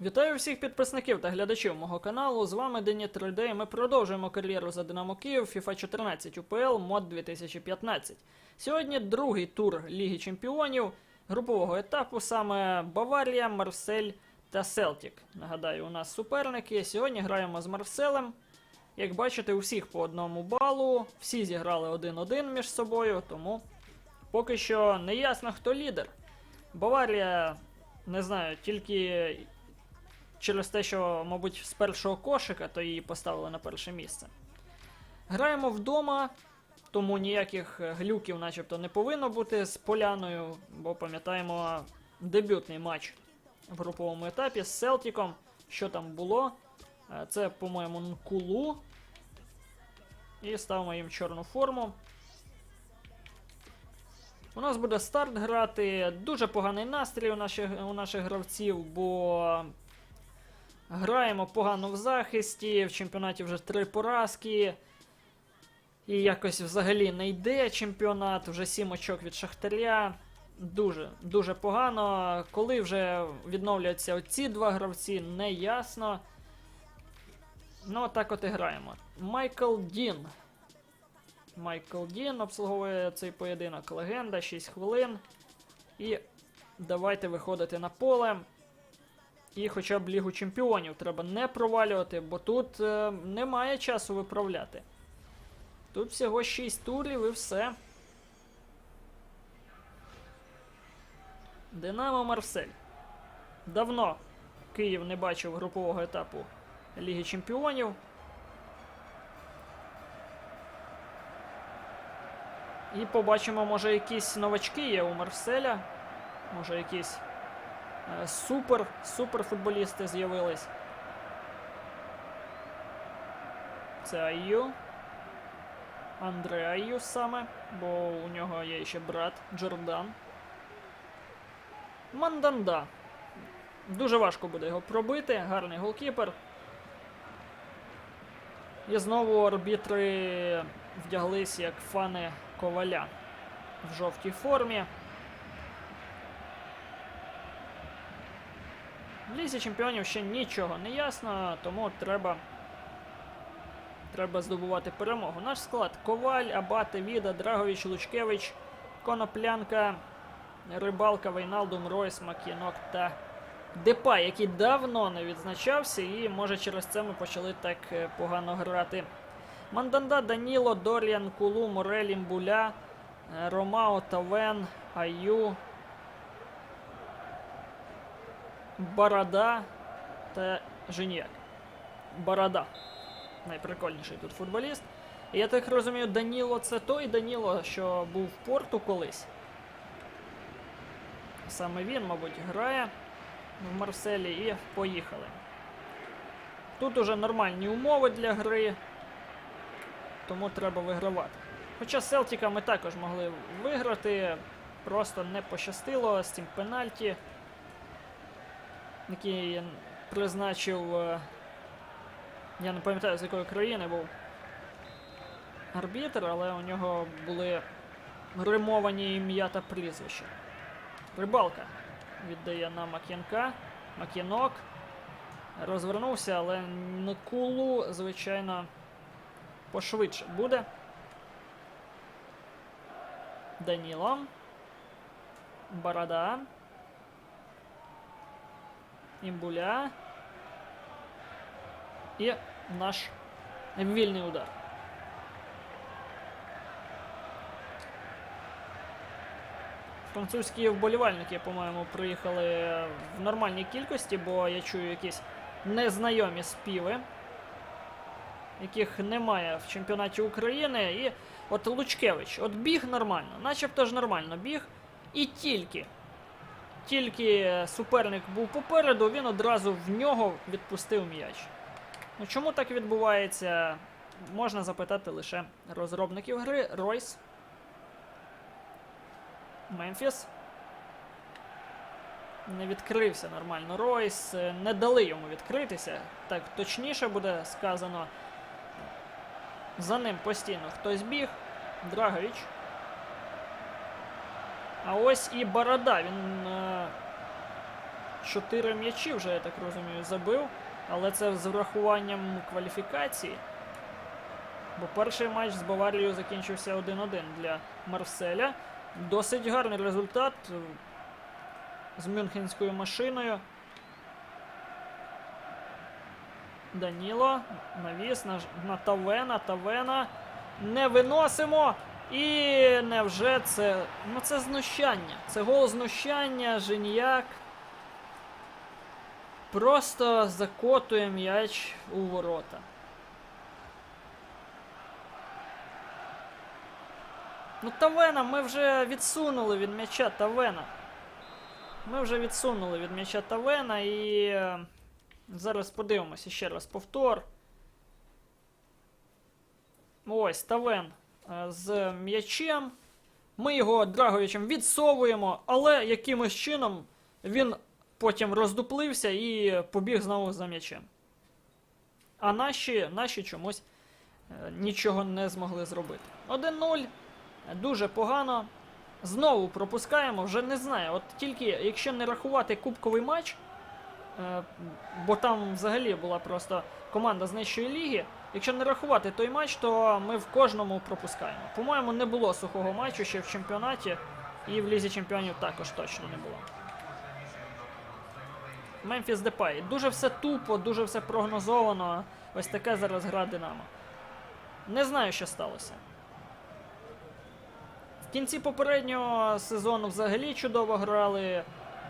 Вітаю всіх підписників та глядачів мого каналу. З вами Дені 3D. Ми продовжуємо кар'єру за Динамо Київ FIFA 14 УПЛ мод 2015. Сьогодні другий тур Ліги Чемпіонів групового етапу, саме Баварія, Марсель та Селтік. Нагадаю, у нас суперники. Сьогодні граємо з Марселем. Як бачите, у всіх по одному балу. Всі зіграли 1-1 між собою, тому поки що не ясно, хто лідер. Баварія, не знаю, тільки через те, що, мабуть, з першого кошика, то її поставили на перше місце. Граємо вдома, тому ніяких е, глюків, начебто, не повинно бути з поляною, бо пам'ятаємо дебютний матч в груповому етапі з Селтіком. Що там було? Е, Це, по-моєму, Нкулу. І ставимо їм чорну форму. У нас буде старт грати. Дуже поганий настрій у наших, у наших гравців, бо граємо погано в захисті. В чемпіонаті вже три поразки. І якось взагалі не йде чемпіонат, вже сім очок від Шахтаря. Дуже, дуже погано. Коли вже відновляться оці два гравці, не ясно. Ну, так от і граємо. Майкл Дін. Майкл Дін обслуговує цей поєдинок. Легенда, 6 хвилин. І давайте виходити на поле. І хоча б Лігу Чемпіонів треба не провалювати, бо тут е, немає часу виправляти. Тут всього 6 турів і все. Динамо Марсель. Давно Київ не бачив групового етапу Ліги Чемпіонів. І побачимо, може, якісь новачки є у Марселя. Може, якісь супер, супер футболісти з'явились. Це Айю. Андре Айю саме, бо у нього є ще брат Джордан. Манданда. Дуже важко буде його пробити. Гарний голкіпер. І знову арбітри вдяглись як фани коваля в жовтій формі. В лізі чемпіонів ще нічого не ясно, тому треба, треба здобувати перемогу. Наш склад Коваль, Абати, Віда, Драгович, Лучкевич, Коноплянка, Рибалка, Вейналдум, Ройс, Макінок та Депай, який давно не відзначався, і може через це ми почали так е, погано грати. Манданда, Даніло, Доріан, Кулу, Морель, Імбуля, е, Ромао, Тавен, Аю, Барада та Женіяк. Барада. Найприкольніший тут футболіст. Я так розумію, Даніло це той Даніло, що був в порту колись. Саме він, мабуть, грає в Марселі і поїхали. Тут уже нормальні умови для гри, тому треба вигравати. Хоча з Селтіка ми також могли виграти, просто не пощастило з цим пенальті, який призначив. е, Я не пам'ятаю, з якої країни був арбітр, але у нього були римовані ім'я та прізвища. Рибалка віддає на Мак'янка. Мак'янок. Розвернувся, але Никулу, звичайно, пошвидше буде. Даніло. Барада. Імбуля. І наш вільний удар. Французькі вболівальники, по-моєму, приїхали в нормальній кількості, бо я чую якісь незнайомі співи, яких немає в чемпіонаті України. І от Лучкевич, от біг нормально, начебто ж нормально біг. І тільки, тільки суперник був попереду, він одразу в нього відпустив м'яч. Ну чому так відбувається? Можна запитати лише розробників гри Ройс. Мемфіс. Не відкрився нормально Ройс. е, Не дали йому відкритися. Так точніше буде сказано. За ним постійно хтось біг. Драгович. А ось і Борода. Він е, чотири м'ячі вже, я так розумію, забив. Але це з врахуванням кваліфікації. Бо перший матч з Баварією закінчився 1-1 для Марселя. Досить гарний результат е, з мюнхенською машиною. Даніло. Навіс на, на Тавена. Тавена. Не виносимо. І невже це. Ну це знущання. Це гол знущання, Женіяк. Просто закотує м'яч у ворота. Ну, Тавена, ми вже відсунули від м'яча Тавена. Ми вже відсунули від м'яча Тавена і. е, Зараз подивимося ще раз повтор. Ось Тавен з м'ячем. Ми його Драговичем відсовуємо, але якимось чином він потім роздуплився і побіг знову за м'ячем. А наші, наші чомусь е, нічого не змогли зробити. 1-0. Дуже погано. Знову пропускаємо, вже не знаю. От тільки якщо не рахувати кубковий матч, е, бо там взагалі була просто команда з нижчої ліги. Якщо не рахувати той матч, то ми в кожному пропускаємо. По-моєму, не було сухого матчу ще в чемпіонаті, і в лізі чемпіонів також точно не було. Мемфіс Депай. Дуже все тупо, дуже все прогнозовано. Ось таке зараз гра Динамо. Не знаю, що сталося. В кінці попереднього сезону взагалі чудово грали.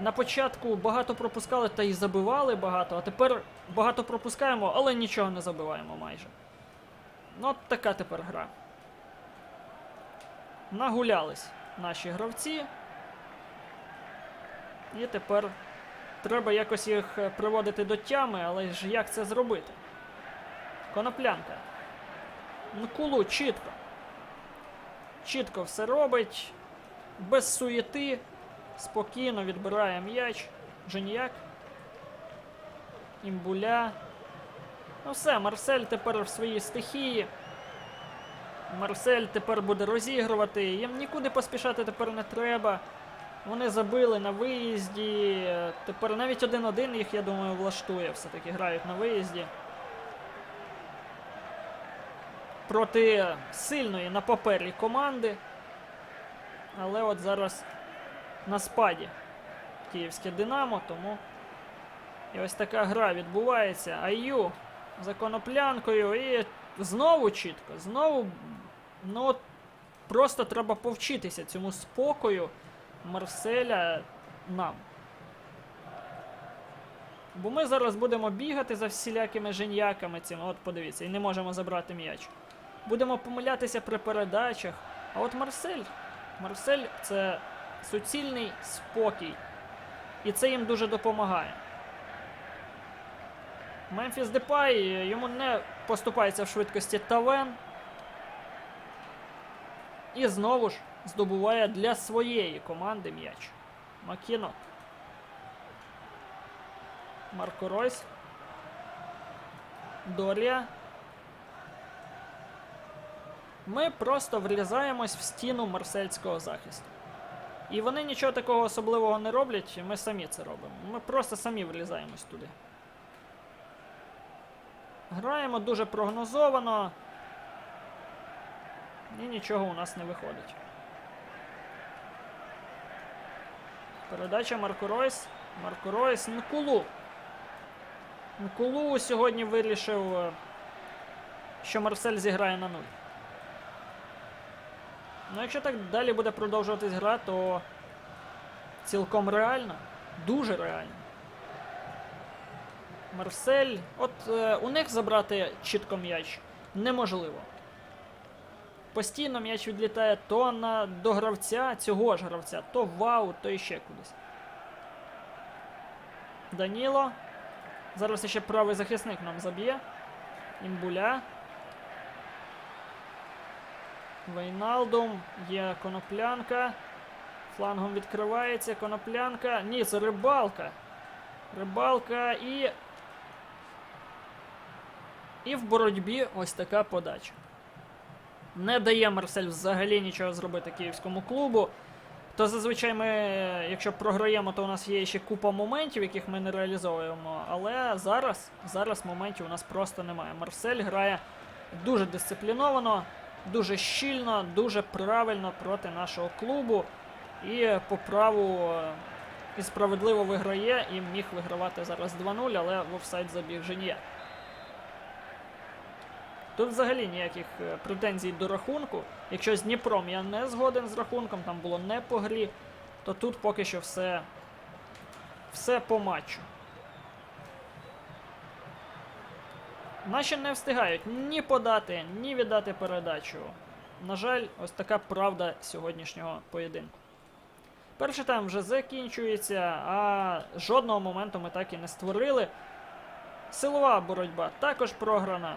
На початку багато пропускали та й забивали багато, а тепер багато пропускаємо, але нічого не забиваємо майже. Ну, от така тепер гра. Нагулялись наші гравці. І тепер треба якось їх приводити до тями, але ж як це зробити? Коноплянка. Нкулу чітко. Чітко все робить. Без суєти. Спокійно відбирає м'яч. Женіяк. Імбуля. Ну все, Марсель тепер в своїй стихії. Марсель тепер буде розігрувати. Їм нікуди поспішати тепер не треба. Вони забили на виїзді. Тепер навіть один-один їх, я думаю, влаштує. Все-таки грають на виїзді. Проти сильної на папері команди. Але от зараз на спаді київське Динамо, тому і ось така гра відбувається. Аю за коноплянкою і знову чітко, знову, ну просто треба повчитися цьому спокою Марселя нам. Бо ми зараз будемо бігати за всілякими женьяками цими, от подивіться, і не можемо забрати м'яч. Будемо помилятися при передачах. А от Марсель. Марсель це суцільний спокій. І це їм дуже допомагає. Мемфіс Депай йому не поступається в швидкості Тавен. І знову ж здобуває для своєї команди м'яч. Макіно. Марко Ройс. Дорія. Ми просто врізаємось в стіну марсельського захисту. І вони нічого такого особливого не роблять, ми самі це робимо. Ми просто самі влізаємось туди. Граємо дуже прогнозовано. І нічого у нас не виходить. Передача Марко Ройс. Марко Ройс Нкулу. Нкулу сьогодні вирішив, е, що Марсель зіграє на нуль. Ну, якщо так далі буде продовжуватись гра, то цілком реально, дуже реально. Марсель, от е, у них забрати чітко м'яч неможливо. Постійно м'яч відлітає то на до гравця, цього ж гравця, то в аут, то іще кудись. Даніло. Зараз ще правий захисник нам заб'є. Імбуля. Вейналдум. Є коноплянка. Флангом відкривається. Коноплянка. Ні, це рибалка. Рибалка і. І в боротьбі ось така подача. Не дає Марсель взагалі нічого зробити київському клубу. То зазвичай ми, якщо програємо, то у нас є ще купа моментів, яких ми не реалізовуємо. Але зараз, зараз моментів у нас просто немає. Марсель грає дуже дисципліновано, дуже щільно, дуже правильно проти нашого клубу. І по праву е, і справедливо виграє, і міг вигравати зараз 2-0, але в офсайд забіг Женє. Тут взагалі ніяких е, претензій до рахунку. Якщо з Дніпром я не згоден з рахунком, там було не по грі, то тут поки що все, все по матчу. Наші не встигають ні подати, ні віддати передачу. На жаль, ось така правда сьогоднішнього поєдинку. Перший тайм вже закінчується, а жодного моменту ми так і не створили. Силова боротьба також програна.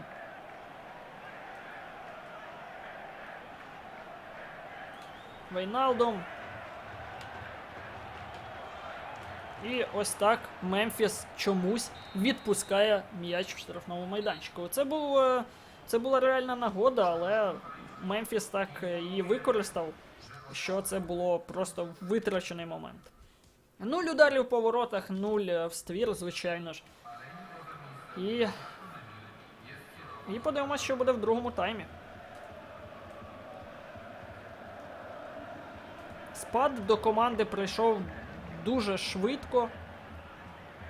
Вейналдом. І ось так Мемфіс чомусь відпускає м'яч в штрафному майданчику. Це, був, е, це була реальна нагода, але Мемфіс так е, її використав, що це було просто витрачений момент. Нуль ударів по воротах, нуль е, в ствір, звичайно ж. І. І подивимось, що буде в другому таймі. Спад до команди прийшов дуже швидко.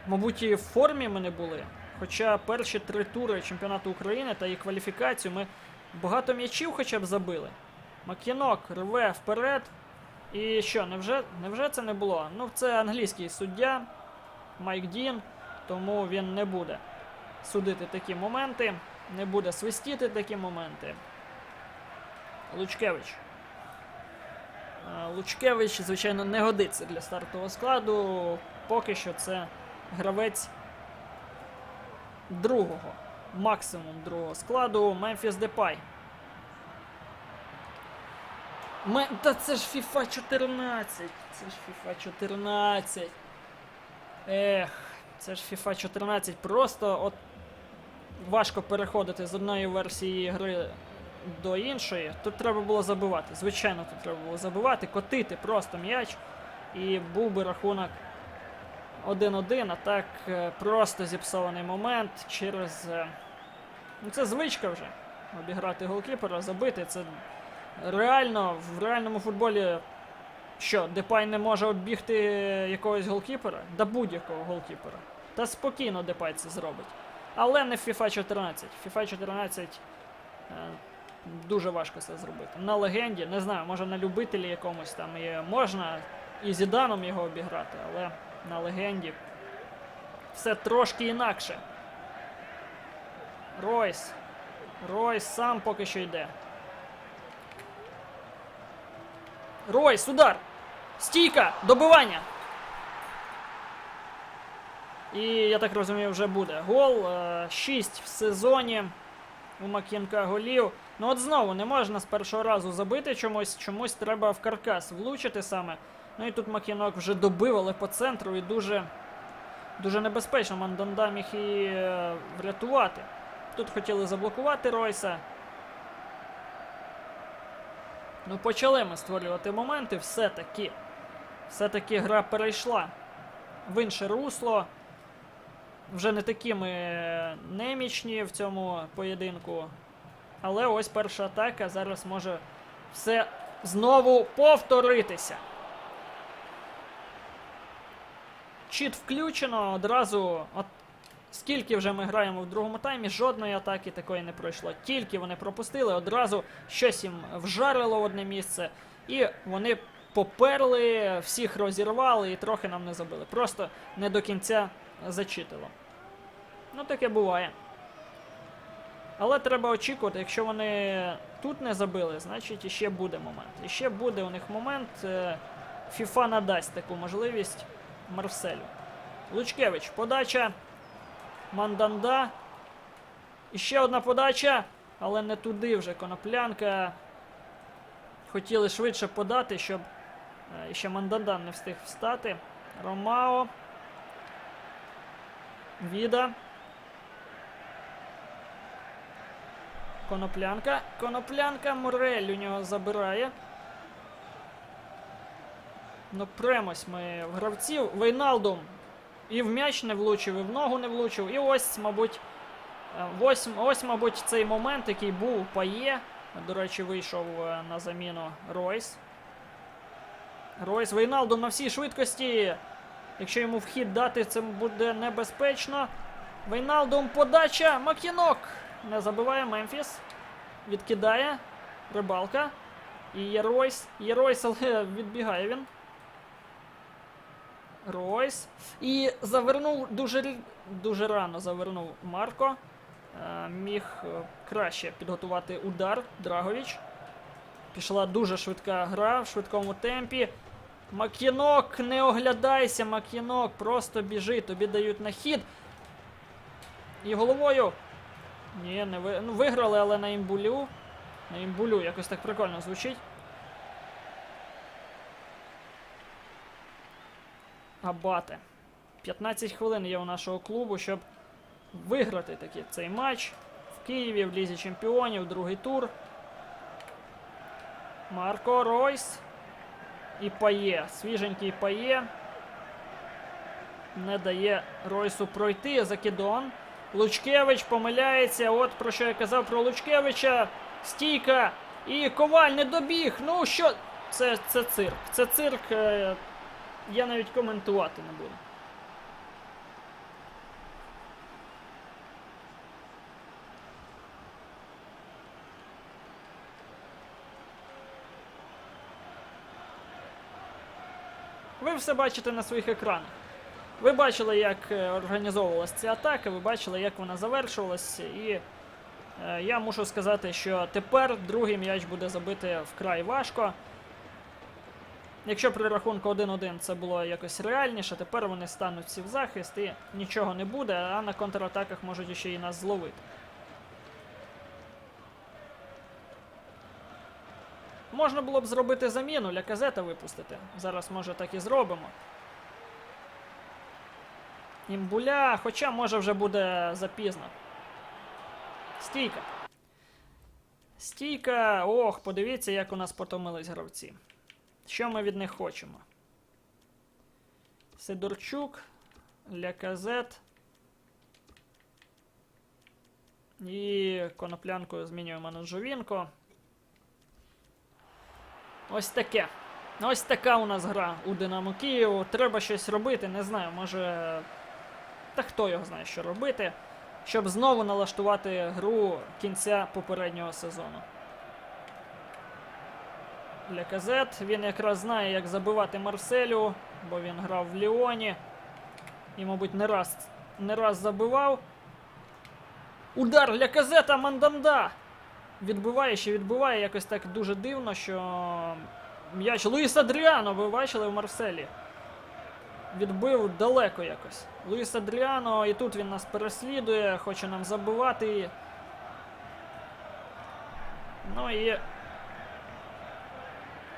Мабуть, і в формі ми не були. Хоча перші три тури чемпіонату України та її кваліфікацію ми багато м'ячів хоча б забили. Макінок рве вперед. І що, невже, невже це не було? Ну, це англійський суддя Майк Дін, тому він не буде судити такі моменти, не буде свистіти такі моменти. Лучкевич. Лучкевич, звичайно, не годиться для стартового складу. Поки що це гравець другого, максимум другого складу Мемфіс Депай. Та це ж FIFA 14. Це ж FIFA 14. Ех, це ж FIFA 14. Просто от важко переходити з одної версії гри до іншої. Тут треба було забивати. Звичайно, тут треба було забивати, котити просто м'яч. І був би рахунок 1-1, а так е, просто зіпсований момент через. е, Ну, це звичка вже. Обіграти голкіпера, забити. Це реально в реальному футболі. Що, Депай не може оббігти якогось голкіпера? Да будь-якого голкіпера. Та спокійно Депай це зробить. Але не в FIFA 14. В FIFA 14 е, дуже важко це зробити. На легенді, не знаю, може на любителі якомусь там і можна і Зіданом його обіграти, але на легенді все трошки інакше. Ройс. Ройс сам поки що йде. Ройс, удар! Стійка! Добивання! І я так розумію, вже буде. Гол 6 в сезоні у Макінка голів. Ну от знову не можна з першого разу забити чомусь, чомусь треба в каркас влучити саме. Ну і тут Макінок вже добив, але по центру і дуже, дуже небезпечно. Манданда міг і е, врятувати. Тут хотіли заблокувати Ройса. Ну, почали ми створювати моменти, все-таки. Все-таки гра перейшла в інше русло. Вже не такі ми немічні в цьому поєдинку. Але ось перша атака. Зараз може все знову повторитися. Чіт включено одразу. От скільки вже ми граємо в другому таймі, жодної атаки такої не пройшло. Тільки вони пропустили, одразу щось їм вжарило в одне місце, і вони поперли, всіх розірвали і трохи нам не забили. Просто не до кінця зачитило. Ну, таке буває. Але треба очікувати, якщо вони тут не забили, значить іще буде момент. Іще буде у них момент. е, FIFA надасть таку можливість Марселю. Лучкевич, подача. Манданда. І ще одна подача, але не туди вже коноплянка. Хотіли швидше подати, щоб е, ще Манданда не встиг встати. Ромао. Віда. Коноплянка. Коноплянка Мурель у нього забирає. Ну, премось ми в гравців. Вейналдум і в м'яч не влучив, і в ногу не влучив. І ось, мабуть, е, ось, ось, мабуть, цей момент, який був Пає. До речі, вийшов е, на заміну Ройс. Ройс Вейналдум на всій швидкості. Якщо йому вхід дати, це буде небезпечно. Вейналдум подача. Макінок. Не забиває Мемфіс. Відкидає. Рибалка. І є Ройс. Є Ройс, але відбігає він. Ройс. І завернув дуже, дуже рано завернув Марко. Е, міг е, краще підготувати удар Драговіч. Пішла дуже швидка гра в швидкому темпі. Макінок, не оглядайся, Макінок, просто біжи, тобі дають на хід. І головою. Ні, не ви... ну, виграли, але на імбулю. На імбулю якось так прикольно звучить. Абате. 15 хвилин є у нашого клубу, щоб виграти таки цей матч в Києві в Лізі Чемпіонів, другий тур. Марко Ройс і Пає. Свіженький Пає. Не дає Ройсу пройти. Закидон. Лучкевич помиляється. От про що я казав про Лучкевича. Стійка. І Коваль не добіг. Ну що? Це, це цирк. Це цирк. е, Я навіть коментувати не буду. Ви все бачите на своїх екранах. Ви бачили, як е, організовувалася ця атака, ви бачили, як вона завершувалася, і е, я мушу сказати, що тепер другий м'яч буде забити вкрай важко. Якщо при рахунку 1-1 це було якось реальніше, тепер вони стануть всі в захист і нічого не буде, а на контратаках можуть ще і нас зловити. Можна було б зробити заміну, для казета випустити. Зараз, може, так і зробимо. Імбуля, хоча може вже буде запізно. Стійка. Стійка. Ох, подивіться, як у нас потомились гравці. Що ми від них хочемо? Сидорчук, Ляказет. І коноплянку змінюємо на Жовінко. Ось таке. Ось така у нас гра у Динамо Києву. Треба щось робити, не знаю, може. Та хто його знає, що робити, щоб знову налаштувати гру кінця попереднього сезону. Для казет він якраз знає, як забивати Марселю, бо він грав в Ліоні. І, мабуть, не раз, не раз забивав. Удар для казета Манданда! Відбиває ще відбиває якось так дуже дивно, що м'яч Луїс Адріано, ви бачили в Марселі. Відбив далеко якось. Луїс Адріано, і тут він нас переслідує, хоче нам забивати. Ну і.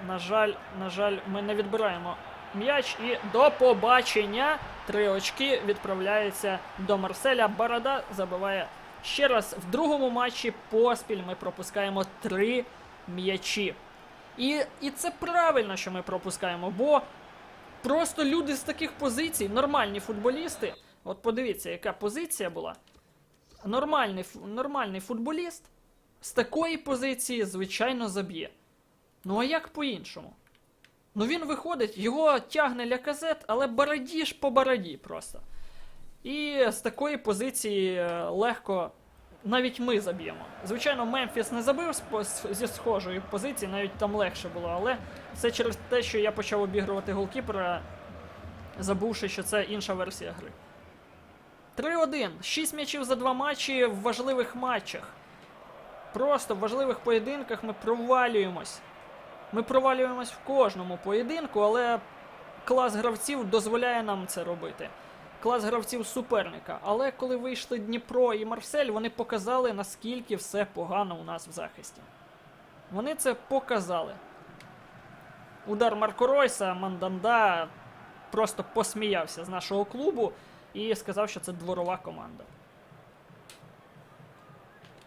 На жаль, на жаль, ми не відбираємо м'яч і до побачення. Три очки відправляються до Марселя. Барада забиває ще раз в другому матчі поспіль. Ми пропускаємо три м'ячі. І, і це правильно, що ми пропускаємо, бо просто люди з таких позицій, нормальні футболісти. От подивіться, яка позиція була. Нормальний, нормальний футболіст з такої позиції, звичайно, заб'є. Ну а як по-іншому? Ну він виходить, його тягне ляказет, але барадіж по бараді просто. І з такої позиції е, легко навіть ми заб'ємо. Звичайно, Мемфіс не забив зі схожої позиції, навіть там легше було, але це через те, що я почав обігрувати голкіпера, забувши, що це інша версія гри. 3-1. 6 м'ячів за два матчі в важливих матчах. Просто в важливих поєдинках ми провалюємось. Ми провалюємось в кожному поєдинку, але клас гравців дозволяє нам це робити. Клас гравців суперника. Але коли вийшли Дніпро і Марсель, вони показали, наскільки все погано у нас в захисті. Вони це показали. Удар Марко Ройса, Манданда просто посміявся з нашого клубу і сказав, що це дворова команда.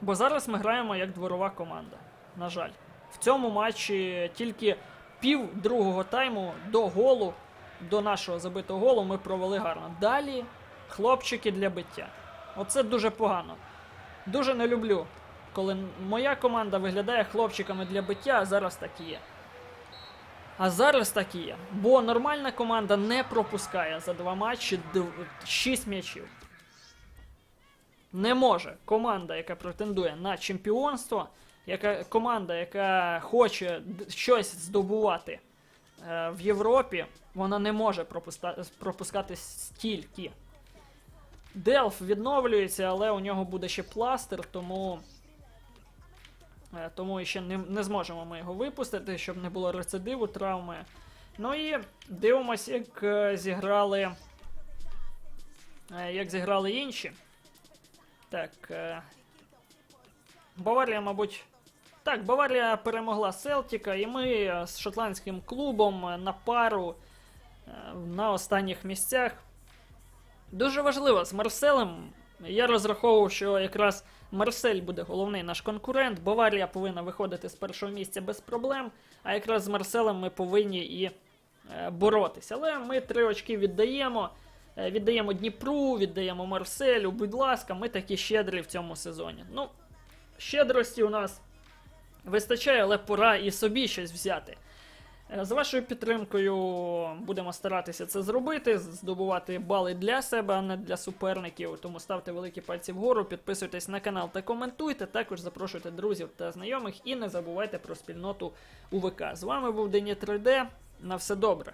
Бо зараз ми граємо як дворова команда. На жаль. В цьому матчі тільки пів другого тайму до голу, до нашого забитого голу ми провели гарно. Далі хлопчики для биття. Оце дуже погано. Дуже не люблю, коли моя команда виглядає хлопчиками для биття, а зараз так і є. А зараз так і є. Бо нормальна команда не пропускає за два матчі 6 м'ячів. Не може команда, яка претендує на чемпіонство, яка команда, яка хоче щось здобувати в Європі, вона не може пропускати стільки. Делф відновлюється, але у нього буде ще пластир, тому. е, Тому ще не, не зможемо ми його випустити, щоб не було рецидиву травми. Ну і дивимося, як е, зіграли. е, Як зіграли інші. Так. е, Баварія, мабуть. Так, Баварія перемогла Селтіка, і ми е, з шотландським клубом е, на пару е, на останніх місцях. Дуже важливо з Марселем. Я розраховував, що якраз Марсель буде головний наш конкурент. Баварія повинна виходити з першого місця без проблем. А якраз з Марселем ми повинні і боротися. Але ми три очки віддаємо. Віддаємо Дніпру, віддаємо Марселю. Будь ласка, ми такі щедрі в цьому сезоні. Ну, щедрості у нас вистачає, але пора і собі щось взяти. Е, З вашою підтримкою будемо старатися це зробити, здобувати бали для себе, а не для суперників. Тому ставте великі пальці вгору, підписуйтесь на канал та коментуйте. Також запрошуйте друзів та знайомих і не забувайте про спільноту УВК. З вами був Дені 3D. На все добре.